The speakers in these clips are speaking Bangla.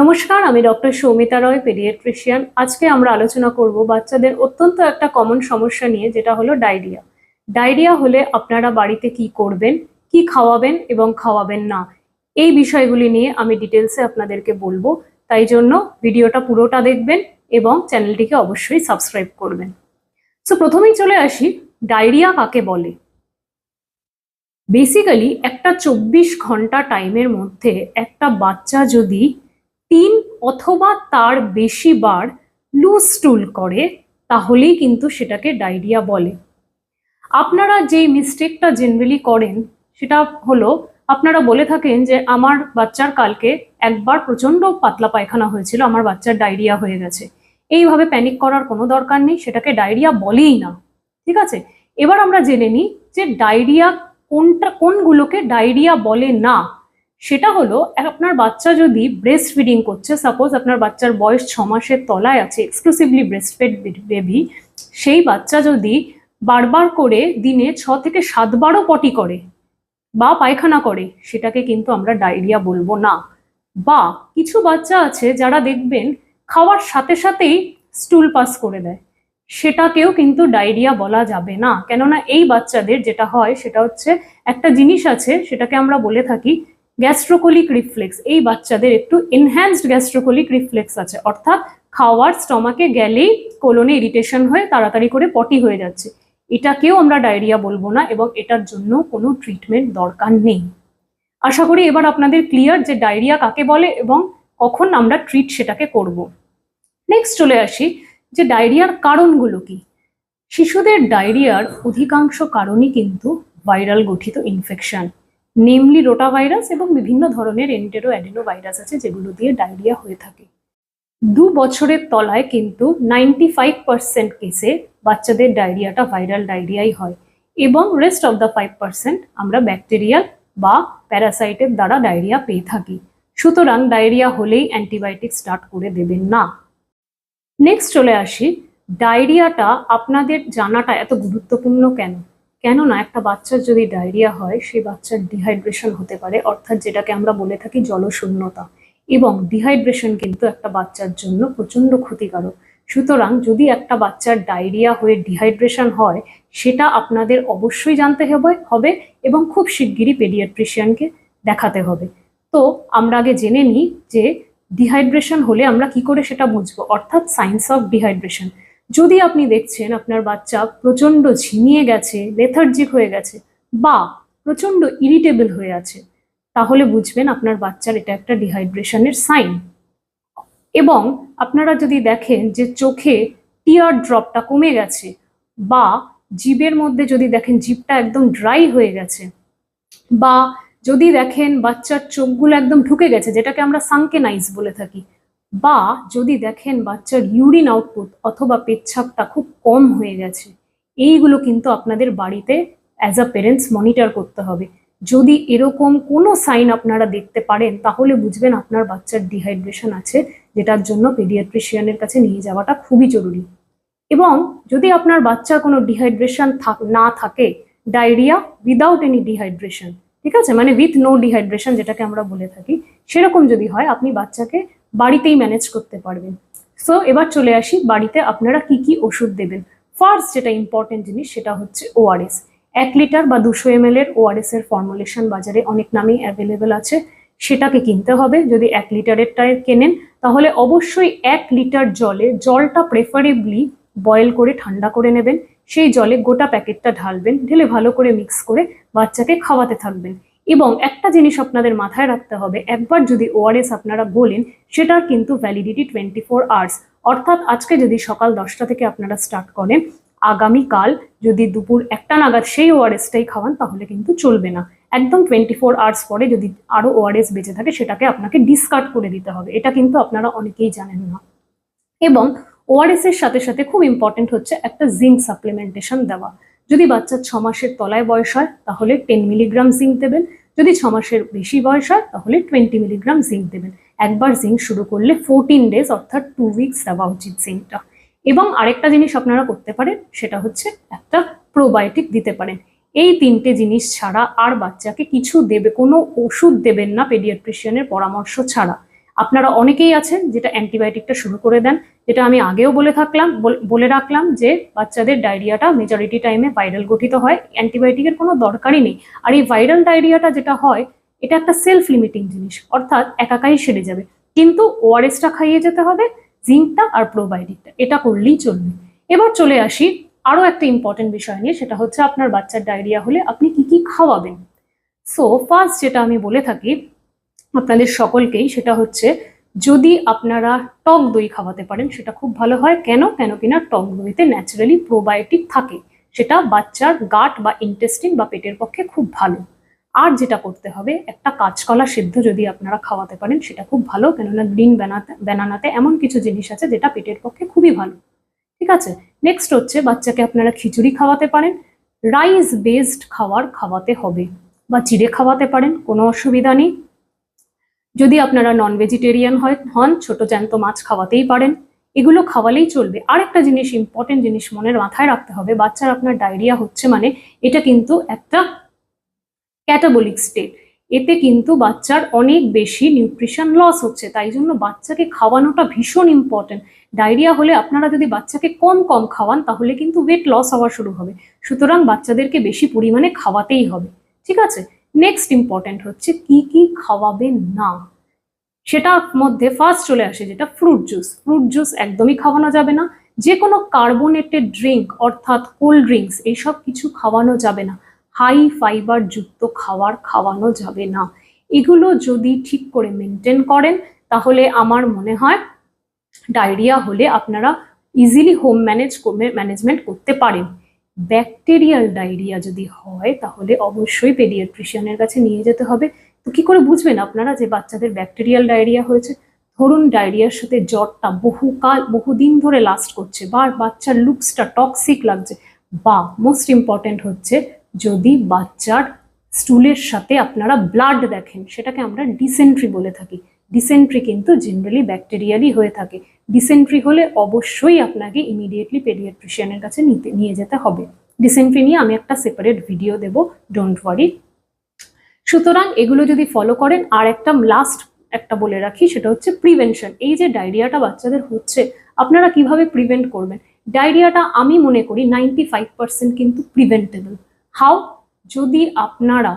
নমস্কার, আমি ডক্টর সৌমিতা রয়, পেডিয়াট্রিশিয়ান। আজকে আমরা আলোচনা করব বাচ্চাদের অত্যন্ত একটা কমন সমস্যা নিয়ে, যেটা হলো ডায়রিয়া। ডায়রিয়া হলে আপনারা বাড়িতে কি করবেন, কি খাওয়াবেন এবং খাওয়াবেন না, এই বিষয়গুলি নিয়ে আমি ডিটেলসে আপনাদেরকে বলব। তাই জন্য ভিডিওটা পুরোটা দেখবেন এবং চ্যানেলটিকে অবশ্যই সাবস্ক্রাইব করবেন। সো প্রথমেই চলে আসি, ডায়রিয়া কাকে বলে? বেসিক্যালি একটা চব্বিশ ঘণ্টা টাইমের মধ্যে একটা বাচ্চা যদি তিন অথবা তার বেশি বার লুজ স্টুল করে, তাহলেই কিন্তু সেটাকে ডায়রিয়া বলে। আপনারা যেই মিস্টেকটা জেনারেলি করেন, সেটা হলো আপনারা বলে থাকেন যে, আমার বাচ্চার কালকে একবার প্রচণ্ড পাতলা পায়খানা হয়েছিল, আমার বাচ্চার ডায়রিয়া হয়ে গেছে। এইভাবে প্যানিক করার কোনো দরকার নেই, সেটাকে ডায়রিয়া বলেই না। ঠিক আছে? এবার আমরা জেনে নিই যে ডায়রিয়া কোনটা, কোনগুলোকে ডায়রিয়া বলে না। সেটা হলো, আপনার বাচ্চা যদি ব্রেস্ট ফিডিং করছে সাপোজ আপনার বাচ্চার বয়স ছ মাসের তলায় আছে এক্সক্লুসিভলি ব্রেস্ট ফেড বেবি সেই বাচ্চা যদি বারবার করে দিনে ছ থেকে সাতবারও পটি করে বা পায়খানা করে, সেটাকে কিন্তু আমরা ডায়রিয়া বলব না। বা কিছু বাচ্চা আছে যারা দেখবেন খাওয়ার সাথে সাথেই স্টুল পাস করে দেয়। সেটাকেও কিন্তু ডায়রিয়া বলা যাবে না। কেননা এই বাচ্চাদের যেটা হয়, সেটা হচ্ছে একটা জিনিস আছে, সেটাকে আমরা বলে থাকি গ্যাস্ট্রোকোলিক রিফ্লেক্স, এই বাচ্চাদের একটু এনহ্যান্সড গ্যাস্ট্রোকোলিক রিফ্লেক্স আছে। অর্থাৎ খাওয়ার স্টমাকে গেলেই কোলনে ইরিটেশন হয়ে তাড়াতাড়ি করে পটি হয়ে যাচ্ছে। এটাকেও আমরা ডায়রিয়া বলব না এবং এটার জন্য কোনো ট্রিটমেন্ট দরকার নেই। আশা করি এবার আপনাদের ক্লিয়ার যে ডায়রিয়া কাকে বলে এবং কখন আমরা ট্রিট সেটাকে করব। নেক্সট চলে আসি যে ডায়রিয়ার কারণগুলো কি? শিশুদের ডায়রিয়ার অধিকাংশ কারণই কিন্তু ভাইরাল গঠিত ইনফেকশন নেমলি রোটা ভাইরাস এবং বিভিন্ন ধরনের এন্টেরো অ্যাডেনো ভাইরাস আছে যেগুলো দিয়ে ডায়রিয়া হয়ে থাকে। দু বছরের তলায় কিন্তু নাইনটি ফাইভ পার্সেন্ট কেসে বাচ্চাদের ডায়রিয়াটা ভাইরাল ডায়রিয়াই হয় এবং rest of the five percent আমরা ব্যাকটেরিয়াল বা প্যারাসাইটের দ্বারা ডায়রিয়া পেয়ে থাকি। সুতরাং ডায়রিয়া হলেই অ্যান্টিবায়োটিক স্টার্ট করে দেবেন না। নেক্সট চলে আসি। ডায়রিয়াটা আপনাদের জানাটা এত গুরুত্বপূর্ণ কেন? কেননা একটা বাচ্চার যদি ডায়রিয়া হয়, সেই বাচ্চার ডিহাইড্রেশন হতে পারে, অর্থাৎ যেটাকে আমরা বলে থাকি জলশূন্যতা। এবং ডিহাইড্রেশন কিন্তু একটা বাচ্চার জন্য প্রচণ্ড ক্ষতিকারক। সুতরাং যদি একটা বাচ্চার ডায়রিয়া হয়ে ডিহাইড্রেশন হয়, সেটা আপনাদের অবশ্যই জানতে হবে হবে এবং খুব শিগগিরই পেডিয়াট্রিশিয়ানকে দেখাতে হবে। তো আমরা আগে জেনে নিই যে ডিহাইড্রেশন হলে আমরা কি করে সেটা বুঝব? অর্থাৎ সায়েন্স অফ ডিহাইড্রেশন যদি আপনি দেখছেন আপনার বাচ্চা প্রচণ্ড ঝিমিয়ে গেছে লেথার্জিক হয়ে গেছে বা প্রচণ্ড ইরিটেবল হয়ে আছে, তাহলে বুঝবেন আপনার বাচ্চার এটা একটা ডিহাইড্রেশনের সাইন এবং আপনারা যদি দেখেন যে চোখে টিয়ার ড্রপটা কমে গেছে বা জিভের মধ্যে যদি দেখেন জিভটা একদম ড্রাই হয়ে গেছে বা যদি দেখেন বাচ্চার চোখগুলো একদম ঢুকে গেছে, যেটাকে আমরা সাংকেনাইজ বলে থাকি বা যদি দেখেন বাচ্চার ইউরিন আউটপুট অথবা পেচ্ছাপটা খুব কম হয়ে গেছে, এইগুলো কিন্তু আপনাদের বাড়িতে অ্যাজ আ পেরেন্টস মনিটর করতে হবে। যদি এরকম কোনো সাইন আপনারা দেখতে পারেন, তাহলে বুঝবেন আপনার বাচ্চার ডিহাইড্রেশন আছে, যেটার জন্য পেডিয়াট্রিশিয়ানের কাছে নিয়ে যাওয়াটা খুবই জরুরি। এবং যদি আপনার বাচ্চার কোনো ডিহাইড্রেশন না থাকে ডায়রিয়া উইদাউট এনি ডিহাইড্রেশন ঠিক আছে? মানে উইথ নো ডিহাইড্রেশন যেটাকে আমরা বলে থাকি, সেরকম যদি হয়, আপনি বাচ্চাকে বাড়িতেই ম্যানেজ করতে পারবেন। সো এবার চলে আসি বাড়িতে আপনারা কি কি ওষুধ দেবেন। ফার্স্ট যেটা ইম্পর্টেন্ট জিনিস সেটা হচ্ছে ওআরএস এক লিটার বা দুশো এম এর ওআরএস এর ফর্মুলেশন বাজারে অনেক নামেই অ্যাভেলেবেল আছে। সেটাকে কিনতে হবে। যদি এক লিটারেরটায় কেনেন, তাহলে অবশ্যই এক লিটার জলে জলটা প্রেফারেবলি বয়েল করে ঠান্ডা করে নেবেন। সেই জলে গোটা প্যাকেটটা ঢালবেন। ঢেলে ভালো করে মিক্স করে বাচ্চাকে খাওয়াতে থাকবেন। এবং একটা জিনিস আপনাদের মাথায় রাখতে হবে, একবার যদি ওআরএস আপনারা বলেন, সেটার কিন্তু ভ্যালিডিটি টোয়েন্টি ফোর আওয়ার্স অর্থাৎ আজকে যদি সকাল দশটা থেকে আপনারা স্টার্ট করেন, আগামীকাল যদি দুপুর একটা নাগাদ সেই ওআরএসটাই খাওয়ান, তাহলে কিন্তু চলবে না। একদম টোয়েন্টি ফোর আওয়ার্স পরে যদি আরও ওআরএস বেঁচে থাকে, সেটাকে আপনাকে ডিসকার্ড করে দিতে হবে। এটা কিন্তু আপনারা অনেকেই জানেন না। এবং ওআরএস এর সাথে সাথে খুব ইম্পর্টেন্ট হচ্ছে একটা জিঙ্ক সাপ্লিমেন্টেশন দেওয়া। যদি বাচ্চার ছ মাসের তলায় বয়স হয়, তাহলে টেন মিলিগ্রাম জিঙ্ক দেবেন। যদি ছ মাসের বেশি বয়স হয়, তাহলে টোয়েন্টি মিলিগ্রাম জিঙ্ক দেবেন। একবার জিঙ্ক শুরু করলে ফোরটিন ডেজ অর্থাৎ টু উইকস দেওয়া উচিত জিঙ্কটা এবং আরেকটা জিনিস আপনারা করতে পারেন, সেটা হচ্ছে একটা প্রোবায়োটিক দিতে পারেন। এই তিনটে জিনিস ছাড়া আর বাচ্চাকে কিছু দেবে, কোনো ওষুধ দেবেন না পেডিয়াট্রিশিয়ানের পরামর্শ ছাড়া। আপনারা অনেকেই আছেন যেটা অ্যান্টিবায়োটিকটা শুরু করে দেন, যেটা আমি আগেও বলে থাকলাম, বল- রাখলাম যে বাচ্চাদের ডায়রিয়াটা মেজরিটি টাইমে ভাইরাল গঠিত হয়। অ্যান্টিবায়োটিকের কোনো দরকারই নেই। আর এই ভাইরাল ডায়রিয়াটা যেটা হয়, এটা একটা সেলফ লিমিটিং জিনিস, অর্থাৎ একাকাই সেরে যাবে। কিন্তু ওআরএসটা খাইয়ে যেতে হবে জিঙ্কটা আর প্রোবায়োটিকটা এটা করলেই চলবে। এবার চলে আসি আরও একটা ইম্পর্টেন্ট বিষয় নিয়ে, সেটা হচ্ছে আপনার বাচ্চার ডায়রিয়া হলে আপনি কি কি খাওয়াবেন। সো ফার্স্ট যেটা আমি বলে থাকি আপনাদের সকলকেই সেটা হচ্ছে, যদি আপনারা টক দই খাওয়াতে পারেন, সেটা খুব ভালো হয়। কেন? কেন কিনা টক দইতে ন্যাচারালি প্রোবায়োটিক থাকে। সেটা বাচ্চার গাট বা ইন্টেস্টিন বা পেটের পক্ষে খুব ভালো। আর যেটা করতে হবে, একটা কাঁচকলা সিদ্ধ যদি আপনারা খাওয়াতে পারেন, সেটা খুব ভালো। কেননা গ্রিন ব্যানাতে ব্যানানাতে এমন কিছু জিনিস আছে, যেটা পেটের পক্ষে খুবই ভালো। ঠিক আছে? নেক্সট হচ্ছে, বাচ্চাকে আপনারা খিচুড়ি খাওয়াতে পারেন। রাইস বেসড খাবার খাওয়াতে হবে বা চিড়ে খাওয়াতে পারেন, কোনো অসুবিধা নেই। যদি আপনারা নন ভেজিটেরিয়ান হয় হন, ছোট জ্যান্ত মাছ খাওয়াতেই পারেন। এগুলো খাওয়ালেই চলবে। আর একটা জিনিস ইম্পর্টেন্ট জিনিস মনের মাথায় রাখতে হবে, বাচ্চার আপনার ডায়রিয়া হচ্ছে মানে এটা কিন্তু একটা ক্যাটাবলিক স্টেট এতে কিন্তু বাচ্চার অনেক বেশি নিউট্রিশন লস হচ্ছে, তাই জন্য বাচ্চাকে খাওয়ানোটা ভীষণ ইম্পর্টেন্ট ডায়রিয়া হলে আপনারা যদি বাচ্চাকে কম কম খাওয়ান, তাহলে কিন্তু ওয়েট লস হওয়া শুরু হবে। সুতরাং বাচ্চাদেরকে বেশি পরিমাণে খাওয়াতেই হবে। ঠিক আছে? নেক্সট ইম্পর্টেন্ট হচ্ছে কি কি খাওয়াবেন না। সেটার মধ্যে ফার্স্ট চলে আসে যেটা ফ্রুট জুস ফ্রুট জুস একদমই খাওয়ানো যাবে না। যে কোনো কার্বোনেটেড ড্রিঙ্ক অর্থাৎ কোল্ড ড্রিঙ্কস এইসব কিছু খাওয়ানো যাবে না। হাই ফাইবার যুক্ত খাবার খাওয়ানো যাবে না। এগুলো যদি ঠিক করে মেনটেন করেন, তাহলে আমার মনে হয় ডায়রিয়া হলে আপনারা ইজিলি হোম ম্যানেজ ম্যানেজমেন্ট করতে পারেন। ব্যাকটেরিয়াল ডায়রিয়া যদি হয়, তাহলে অবশ্যই পেডিয়াট্রিশিয়ানের কাছে নিয়ে যেতে হবে। তো কি করে বুঝবেন আপনারা যে বাচ্চাদের ব্যাকটেরিয়াল ডায়রিয়া হয়েছে? ধরুন ডায়রিয়ার সাথে জ্বরটা বহুকাল, বহুদিন ধরে লাস্ট করছে বা বাচ্চার লুকসটা টক্সিক লাগছে। বা মোস্ট ইম্পর্ট্যান্ট হচ্ছে যদি বাচ্চার স্টুলের সাথে আপনারা ব্লাড দেখেন, সেটাকে আমরা ডিসেন্ট্রি বলে থাকি। ডিসেন্ট্রি কিন্তু জেনারেলি ব্যাকটেরিয়ালই হয়ে থাকে। ডিসেন্ট্রি হলে অবশ্যই আপনাকে ইমিডিয়েটলি পেডিয়াট্রিশিয়ানের কাছে নিতে, নিয়ে যেতে হবে। ডিসেন্ট্রি নিয়ে আমি একটা সেপারেট ভিডিও দেবো ডোন্ট ওয়ারি সুতরাং এগুলো যদি ফলো করেন, আর একটা লাস্ট একটা বলে রাখি, সেটা হচ্ছে প্রিভেনশন এই যে ডায়রিয়াটা বাচ্চাদের হচ্ছে, আপনারা কীভাবে প্রিভেন্ট করবেন? ডায়রিয়াটা আমি মনে করি নাইনটি ফাইভ পার্সেন্ট কিন্তু প্রিভেন্টেবল হাউ যদি আপনারা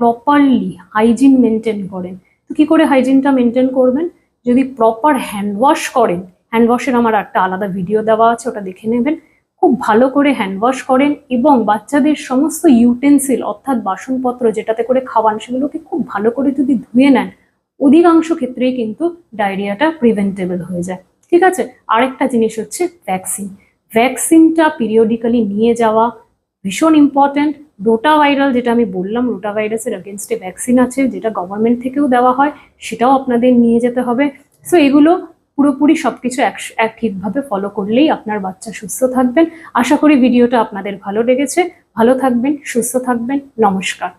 প্রপারলি হাইজিন মেনটেন করেন তো কি করে হাইজিনটা মেনটেন করবেন? যদি প্রপার হ্যান্ড ওয়াশ করেন হ্যান্ড ওয়াশের আমার একটা আলাদা ভিডিও দেওয়া আছে, ওটা দেখে নেবেন। খুব ভালো করে হ্যান্ড ওয়াশ করেন এবং বাচ্চাদের সমস্ত ইউটেন্সিল অর্থাৎ বাসনপত্র যেটাতে করে খাওয়ান, সেগুলোকে খুব ভালো করে যদি ধুয়ে নেন, অধিকাংশ ক্ষেত্রেই কিন্তু ডায়রিয়াটা প্রিভেন্টেবল হয়ে যায়। ঠিক আছে? আরেকটা জিনিস হচ্ছে ভ্যাকসিন ভ্যাকসিনটা পিরিয়ডিক্যালি নিয়ে যাওয়া ভীষণ ইম্পর্ট্যান্ট রোটা ভাইরাল, যেটা আমি বললাম, রোটা ভাইরাসের অগেনস্টে ভ্যাকসিন আছে, যেটা গভর্নমেন্ট থেকেও দেওয়া হয়, সেটাও আপনাদের নিয়ে যেতে হবে। সো এগুলো পুরোপুরি সব কিছু এক ফলো করলেই আপনার বাচ্চা সুস্থ থাকবেন। আশা করি ভিডিওটা আপনাদের ভালো লেগেছে। ভালো থাকবেন, সুস্থ থাকবেন। নমস্কার।